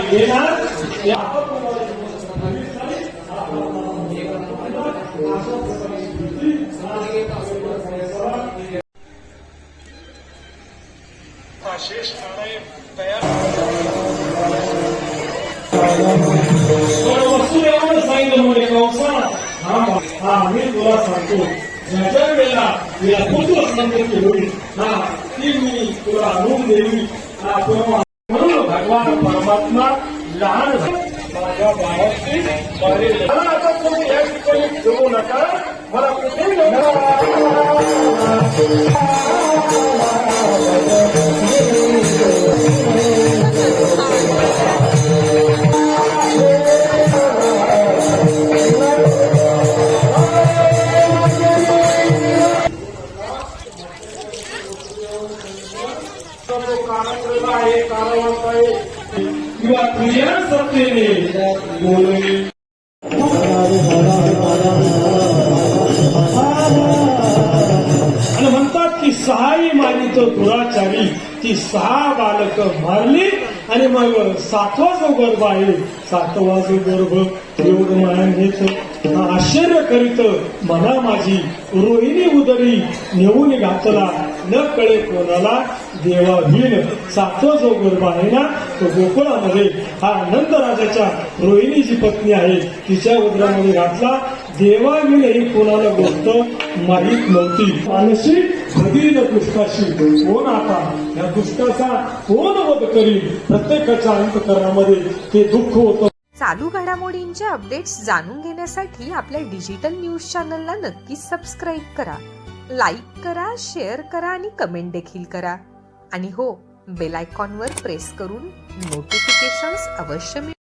घेणार ते शेष नाणे तयार वस्तू एवढं सांगितलं म्हणजे कंसा हा हा मी तुला सांगतो ज्याच्या वेळेला मी अपूर्व सांगतो की होईल हा ती मी तुला आणून देवी हा. भगवान परमात्मा लहान झाला. माझ्या बाळाची आता तुम्ही या ठिकाणी ठेवू नका. मला कुठे जो कानाकडे आहे कानावंत आहे. किंवा क्रिया सत्तेने बोलवी आणि म्हणतात की सहाही मानित दुराचारी ती सहा बालक मारली आणि मग सातवा जो गर्भ आहे सातवा जो गर्भ एवढं मायान घेत. आश्चर्य करीत मना माझी रोहिणी उदरी नेऊन घातला. न कळे कोणाला देवा देवाधीन सातवा जो गर्भ आहे ना तो गोकुळामध्ये. हा नंदराजाच्या रोहिणीची पत्नी आहे. तिच्या उदरामध्ये घातला. देवाविण ही कोणाला गोष्ट माहीत नव्हती. मानसी भगीन दुष्टाशी कोण आता. या दुष्टाचा कोण वध करील प्रत्येकाच्या अंतकरणामध्ये ते दुःख होतं. चालू घडामोडींचे अपडेट्स जाणून घेण्यासाठी आपल्या डिजिटल न्यूज चॅनलला नक्कीच सबस्क्राईब करा. लाईक करा शेअर करा आणि कमेंट देखील करा. आणि हो बेल आयकॉनवर प्रेस करून नोटिफिकेशन्स अवश्य मिळवा.